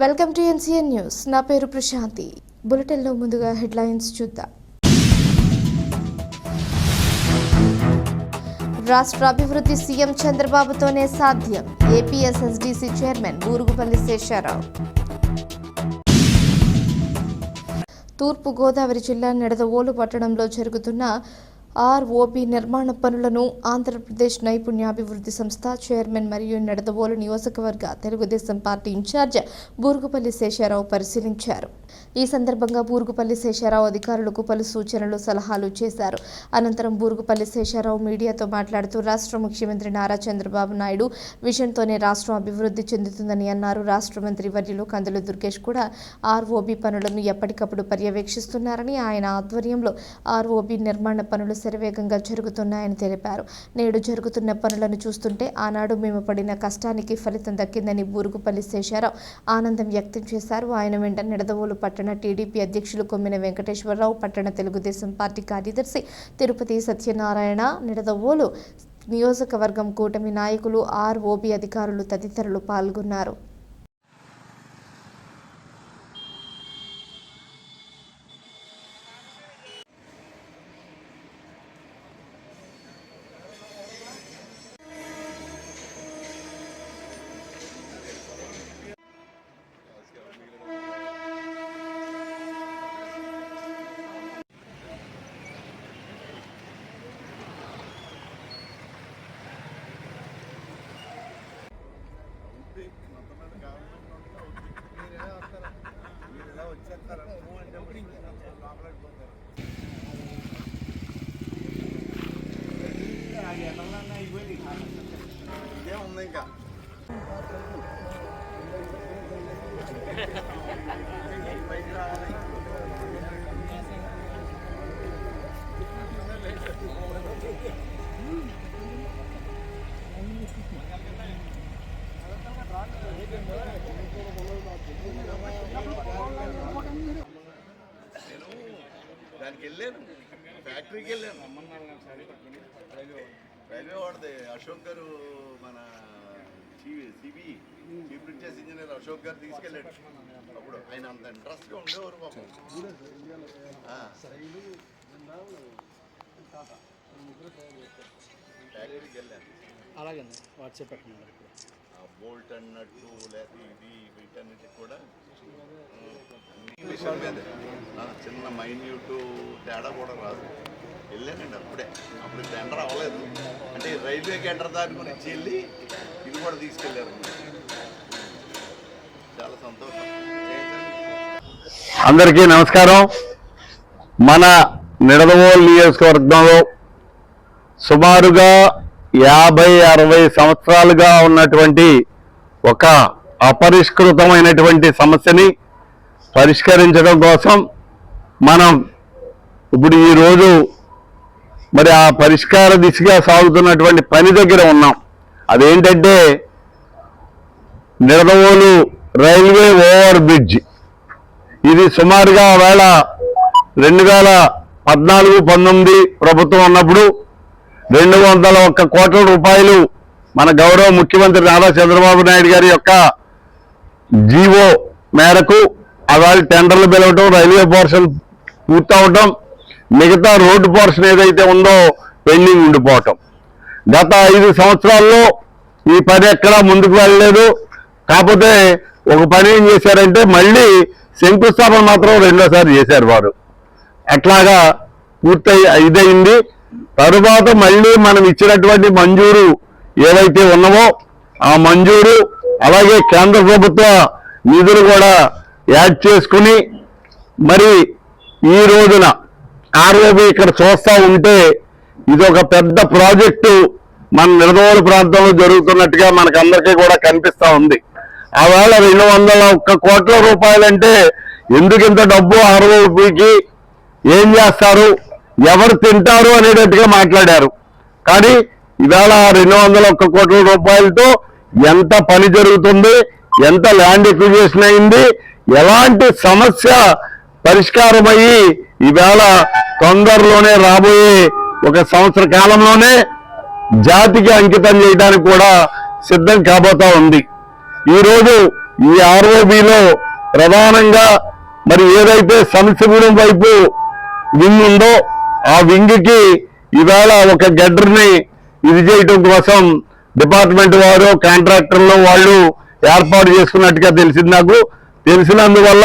Welcome to NCN news. నా పేరు ప్రశాంతి. బులెటిన్లో ముందుగా హెడ్లైన్స్ చూద్దాం. రాష్ట్ర అభివృద్ధి సీఎం చంద్రబాబుతోనే సాధ్యం. APSSDC chairman Burugupalli Sesharao. తూర్పు గోదావరి జిల్లా నెడదవోలు పట్టణంలో జరుగుతున్న ఆర్ఓబి నిర్మాణ పనులను ఆంధ్రప్రదేశ్ నైపుణ్యాభివృద్ధి సంస్థ చైర్మన్ మరియు నిడదవోలు నియోజకవర్గ తెలుగుదేశం పార్టీ ఇన్ఛార్జ్ బూరుగుపల్లి శేషారావు పరిశీలించారు. ఈ సందర్భంగా బూరుగుపల్లి శేషారావు అధికారులకు పలు సూచనలు సలహాలు చేశారు. అనంతరం బూరుగుపల్లి శేషారావు మీడియాతో మాట్లాడుతూ రాష్ట్ర ముఖ్యమంత్రి నారా చంద్రబాబు నాయుడు విషయంతోనే రాష్ట్రం అభివృద్ధి చెందుతుందని అన్నారు. రాష్ట్ర మంత్రి వర్యులు కందుల దుర్గేష్ కూడా ఆర్ఓబి పనులను ఎప్పటికప్పుడు పర్యవేక్షిస్తున్నారని ఆయన ఆధ్వర్యంలో ఆర్ఓబి నిర్మాణ పనులు శరవేగంగా జరుగుతున్నాయని తెలిపారు. నేడు జరుగుతున్న పనులను చూస్తుంటే ఆనాడు మేము పడిన కష్టానికి ఫలితం దక్కిందని బూరుగుపల్లి శేషారావు ఆనందం వ్యక్తం చేశారు. ఆయన వెంట నిడదవోలు పట్టణ టీడీపీ అధ్యక్షులు కొమ్మిన వెంకటేశ్వరరావు పట్టణ తెలుగుదేశం పార్టీ కార్యదర్శి తిరుపతి సత్యనారాయణ నిడదవోలు నియోజకవర్గం కూటమి నాయకులు ఆర్ఓబి అధికారులు తదితరులు పాల్గొన్నారు ఇదే ఉంది ఇంకా. నేను దానికి వెళ్ళాను. ఫ్యాక్టరీకి వెళ్ళాను. రైల్వే వాడిది అశోక్ గారు మన CB chief bridges engineer Ashok గారు తీసుకెళ్ళాడు. అప్పుడు ఆయన అంత ఇంట్రెస్ట్గా ఉండేవారు పాపం. ఆ. ఫ్యాక్టరీకి వెళ్ళాను. అలాగే వాట్సాప్ పెట్టండి బోల్ట్ అన్నట్టు లేకపోతే ఇది వీటన్నిటి కూడా అన్ని విషయం మీదే. చిన్న మైన్యూట్ తేడా కూడా రాదు. వెళ్ళానండి అప్పుడే. అప్పుడు టెండర్ అవ్వలేదు. అంటే రైల్వే టెండర్ దాని గురించి వెళ్ళి ఇది కూడా తీసుకెళ్ళారు. చాలా సంతోషం. అందరికీ నమస్కారం. మన నిడదవోలు నియోజకవర్గంలో సుమారుగా యాభై అరవై సంవత్సరాలుగా ఉన్నటువంటి ఒక అపరిష్కృతమైనటువంటి సమస్యని పరిష్కరించడం కోసం మనం ఇప్పుడు ఈరోజు మరి ఆ పరిష్కార దిశగా సాగుతున్నటువంటి పని దగ్గర ఉన్నాం. అదేంటంటే నిడదవోలు రైల్వే ఓవర్ బ్రిడ్జ్ ఇది సుమారుగా వేళ రెండు వేల పద్నాలుగు పంతొమ్మిది ప్రభుత్వం ఉన్నప్పుడు రెండు వందల ఒక్క కోట్ల రూపాయలు మన గౌరవ ముఖ్యమంత్రి నారా చంద్రబాబు నాయుడు గారి యొక్క జీవో మేరకు అవాళ టెండర్లు పిలవటం రైల్వే పోర్షన్ పూర్తవటం మిగతా రోడ్డు పోర్షన్ ఏదైతే ఉందో పెండింగ్ ఉండిపోవటం. గత ఐదు సంవత్సరాల్లో ఈ పని ఎక్కడా ముందుకు వెళ్ళలేదు. కాకపోతే ఒక పని ఏం చేశారంటే మళ్ళీ శంకుస్థాపన మాత్రం రెండోసారి చేశారు వారు. అట్లాగా పూర్తయి ఇదయింది తరువాత మళ్ళీ మనం ఇచ్చినటువంటి మంజూరు ఏవైతే ఉన్నావో ఆ మంజూరు అలాగే కేంద్ర ప్రభుత్వ నిధులు కూడా యాడ్ చేసుకుని మరి ఈ రోజున ఆర్ఓబి ఇక్కడ చూస్తూ ఉంటే ఇది ఒక పెద్ద ప్రాజెక్టు మన నిర్మూల ప్రాంతంలో జరుగుతున్నట్టుగా మనకందరికీ కూడా కనిపిస్తూ ఉంది. ఆవేళ రెండు వందల ఒక్క కోట్ల రూపాయలంటే ఎందుకింత డబ్బు ఆర్ఓబికి ఏం చేస్తారు? ఎవరు తింటారు అనేటట్టుగా మాట్లాడారు. కానీ ఇవాళ రెండు వందల ఒక్క కోట్ల రూపాయలతో ఎంత పని జరుగుతుంది? ఎంత ల్యాండ్ ఎక్విజేషన్ అయింది? ఎలాంటి సమస్య పరిష్కారమయ్యి ఈవేళ తొందరలోనే రాబోయే ఒక సంవత్సర కాలంలోనే జాతికి అంకితం చేయడానికి కూడా సిద్ధం కాబోతా ఉంది. ఈ రోజు ఈ ఆర్ఓబిలో ప్రధానంగా మరి ఏదైతే సమస్యగూడెం వైపు వింగ్ ఉందో ఆ వింగ్కి ఈవేళ ఒక గడ్డర్ని ఇది చేయటం కోసం డిపార్ట్మెంట్ వారు కాంట్రాక్టర్లు వాళ్ళు ఏర్పాటు చేసుకున్నట్టుగా తెలిసింది నాకు. తెలిసినందువల్ల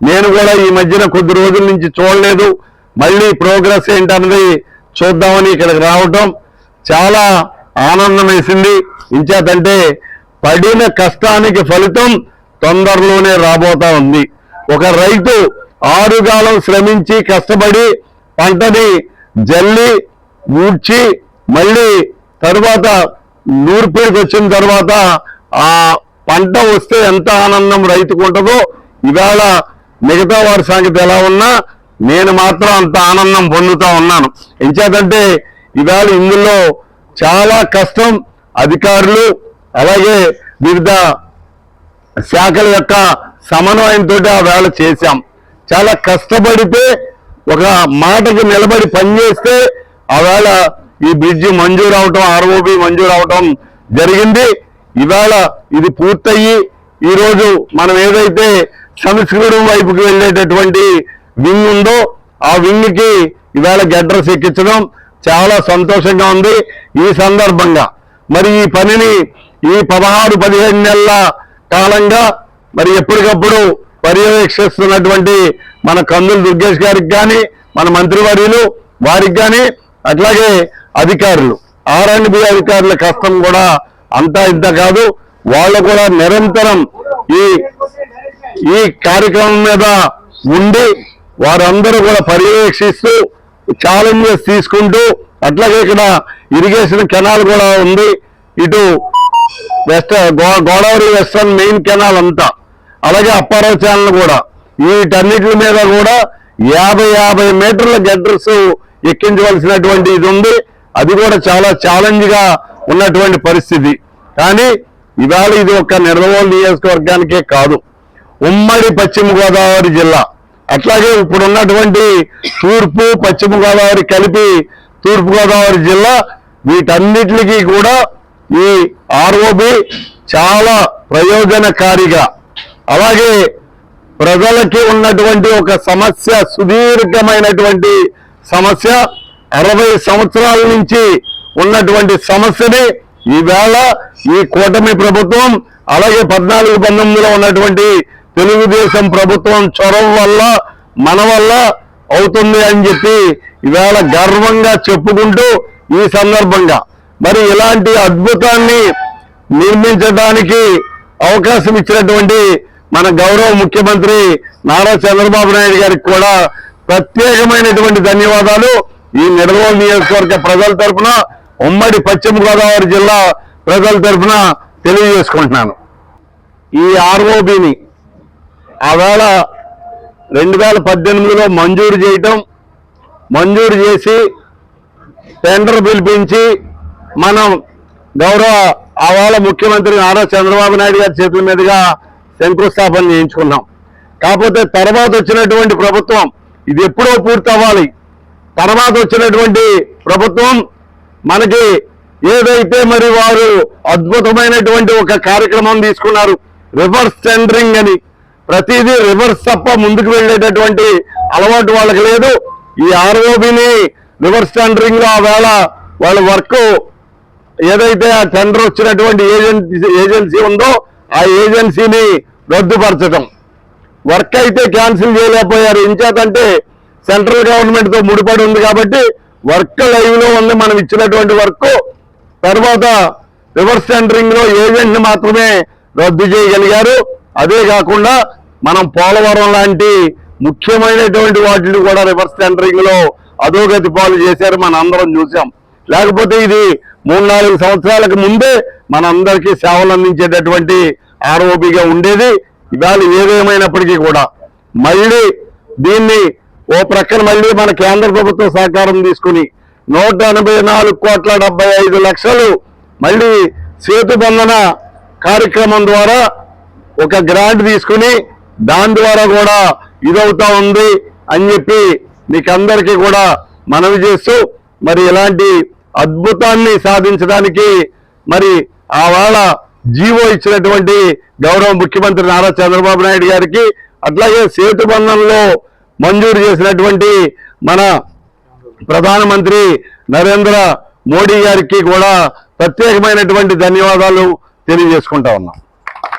నేను కూడా ఈ మధ్యన కొద్ది రోజుల నుంచి చూడలేదు. మళ్ళీ ప్రోగ్రెస్ ఏంటన్నది చూద్దామని ఇక్కడికి రావటం చాలా ఆనందం వేసింది ఇంచేతంటే పడిన కష్టానికి ఫలితం తొందరలోనే రాబోతా ఉంది. ఒక రైతు ఆరుగాలం శ్రమించి కష్టపడి పంటని జల్లి ఊడ్చి మళ్ళీ తరువాత నూర్పేకి వచ్చిన తర్వాత ఆ పంట వస్తే ఎంత ఆనందం రైతుకు ఉంటుందో ఇవాళ మిగతా వారి సంగతి ఎలా ఉన్నా నేను మాత్రం అంత ఆనందం పొందుతూ ఉన్నాను. ఎంచేతంటే ఇవాళ ఇందులో చాలా కష్టం అధికారులు అలాగే వివిధ శాఖల యొక్క సమన్వయంతో ఆ వేళ చేశాం. చాలా కష్టపడితే ఒక మాటకి నిలబడి పనిచేస్తే ఆవేళ ఈ బ్రిడ్జి మంజూరు అవటం ఆర్ఓబి మంజూరు అవటం జరిగింది. ఇవాళ ఇది పూర్తయ్యి ఈరోజు మనం ఏదైతే సంస్కృతం వైపుకి వెళ్ళేటటువంటి వింగ్ ఉందో ఆ వింగ్కి ఇవాళ గడ్రస్ ఎక్కించడం చాలా సంతోషంగా ఉంది ఈ సందర్భంగా. మరి ఈ పనిని ఈ పదహారు పదిహేను నెలల కాలంగా మరి ఎప్పటికప్పుడు పర్యవేక్షిస్తున్నటువంటి మన కందులు దుర్గేష్ గారికి కానీ మన మంత్రివర్యులు వారికి కానీ అట్లాగే అధికారులు. ఆర్ అండ్ బి అధికారుల కష్టం కూడా అంతా ఇంత కాదు. వాళ్ళు కూడా నిరంతరం ఈ ఈ కార్యక్రమం మీద ఉండి వారందరూ కూడా పర్యవేక్షిస్తూ ఛాలెంజెస్ తీసుకుంటూ అట్లాగే ఇక్కడ ఇరిగేషన్ కెనాల్ కూడా ఉంది. ఇటు వెస్ట్ గో- గోదావరి వెస్ట్రన్ మెయిన్ కెనాల్ అంతా. అలాగే అప్పారావు ఛానల్ కూడా. వీటన్నిటి మీద కూడా యాభై యాభై మీటర్ల గడ్డర్స్ ఎక్కించవలసినటువంటి ఇది ఉంది. అది కూడా చాలా ఛాలెంజ్గా ఉన్నటువంటి పరిస్థితి. కానీ ఇవాళ ఇది ఒక నిర్మల్ నియోజకవర్గానికే కాదు. ఉమ్మడి పశ్చిమ గోదావరి జిల్లా. అట్లాగే ఇప్పుడున్నటువంటి తూర్పు పశ్చిమ గోదావరి కలిపి తూర్పు గోదావరి జిల్లా వీటన్నిటికీ కూడా ఈ ఆర్ఓబి చాలా ప్రయోజనకారిగా. అలాగే ప్రజలకి ఉన్నటువంటి ఒక సమస్య సుదీర్ఘమైనటువంటి సమస్య అరవై సంవత్సరాల నుంచి ఉన్నటువంటి సమస్యని ఈవేళ ఈ కూటమి ప్రభుత్వం అలాగే పద్నాలుగు పంతొమ్మిదిలో ఉన్నటువంటి తెలుగుదేశం ప్రభుత్వం చొరవ వల్ల మన వల్ల అవుతుంది అని చెప్పి ఇవాళ గర్వంగా చెప్పుకుంటూ ఈ సందర్భంగా. మరి ఇలాంటి అద్భుతాన్ని నిర్మించడానికి అవకాశం ఇచ్చినటువంటి మన గౌరవ ముఖ్యమంత్రి నారా చంద్రబాబు నాయుడు గారికి కూడా ప్రత్యేకమైనటువంటి ధన్యవాదాలు. ఈ నిర్మల్ నియోజకవర్గ ప్రజల తరపున ఉమ్మడి పశ్చిమ గోదావరి జిల్లా ప్రజల తరపున తెలియజేసుకుంటున్నాను. ఈ ఆర్ఓబిని ఆవేళ రెండు వేల పద్దెనిమిదిలో మంజూరు చేయటం మంజూరు చేసి టెండర్ పిలిపించి మనం గౌరవ ఆవేళ ముఖ్యమంత్రి నారా చంద్రబాబు నాయుడు గారి చేతుల మీదుగా శంకుస్థాపన చేయించుకున్నాం. కాకపోతే తర్వాత వచ్చినటువంటి ప్రభుత్వం ఇది ఎప్పుడో పూర్తి అవ్వాలి తర్వాత వచ్చినటువంటి ప్రభుత్వం మనకి ఏదైతే మరి వారు అద్భుతమైనటువంటి ఒక కార్యక్రమం తీసుకున్నారు రివర్స్ టెండరింగ్ అని. ప్రతిదీ రివర్స్ తప్ప ముందుకు వెళ్ళేటటువంటి అలవాటు వాళ్ళకి లేదు. ఈ ఆర్ఓబిని రివర్స్ టెండరింగ్లో ఆ వేళ వాళ్ళ వర్క్ ఏదైతే ఆ టెండర్ వచ్చినటువంటి ఏజెన్సీ ఏజెన్సీ ఉందో ఆ ఏజెన్సీని రద్దుపరచడం వర్క్ అయితే క్యాన్సిల్ చేయలేకపోయారు. ఇంచేతంటే సెంట్రల్ గవర్నమెంట్తో ముడిపడి ఉంది కాబట్టి వర్క్ లైవ్లో ఉంది. మనం ఇచ్చినటువంటి వర్క్ తర్వాత రివర్స్ టెండరింగ్లో ఏజెంట్ మాత్రమే రద్దు చేయగలిగారు. అదే కాకుండా మనం పోలవరం లాంటి ముఖ్యమైనటువంటి వాటిని కూడా రివర్స్ టెండరింగ్లో అధోగతి పాలు చేశారు మన అందరం చూసాం లేకపోతే ఇది మూడు నాలుగు సంవత్సరాలకు ముందే మనందరికీ సేవలు అందించేటటువంటి ఆర్ఓబిగా ఉండేది. ఇవాళ ఏదేమైనప్పటికీ కూడా మళ్ళీ దీన్ని ఓ ప్రక్కన మళ్ళీ మన కేంద్ర ప్రభుత్వం సహకారం తీసుకుని నూట ఎనభై నాలుగు కోట్ల డెబ్బై ఐదు లక్షలు మళ్ళీ సేతు బంధన కార్యక్రమం ద్వారా ఒక గ్రాంట్ తీసుకుని దాని ద్వారా కూడా ఇదవుతా ఉంది అని చెప్పి మీకందరికీ కూడా మనవి చేస్తూ మరి ఇలాంటి అద్భుతాన్ని సాధించడానికి మరి ఆ జీవో ఇచ్చినటువంటి గౌరవ ముఖ్యమంత్రి నారా చంద్రబాబు నాయుడు గారికి అట్లాగే సేతు బంధంలో మంజూరు చేసినటువంటి మన ప్రధానమంత్రి నరేంద్ర మోడీ గారికి కూడా ప్రత్యేకమైనటువంటి ధన్యవాదాలు తెలియజేసుకుంటా ఉన్నాం.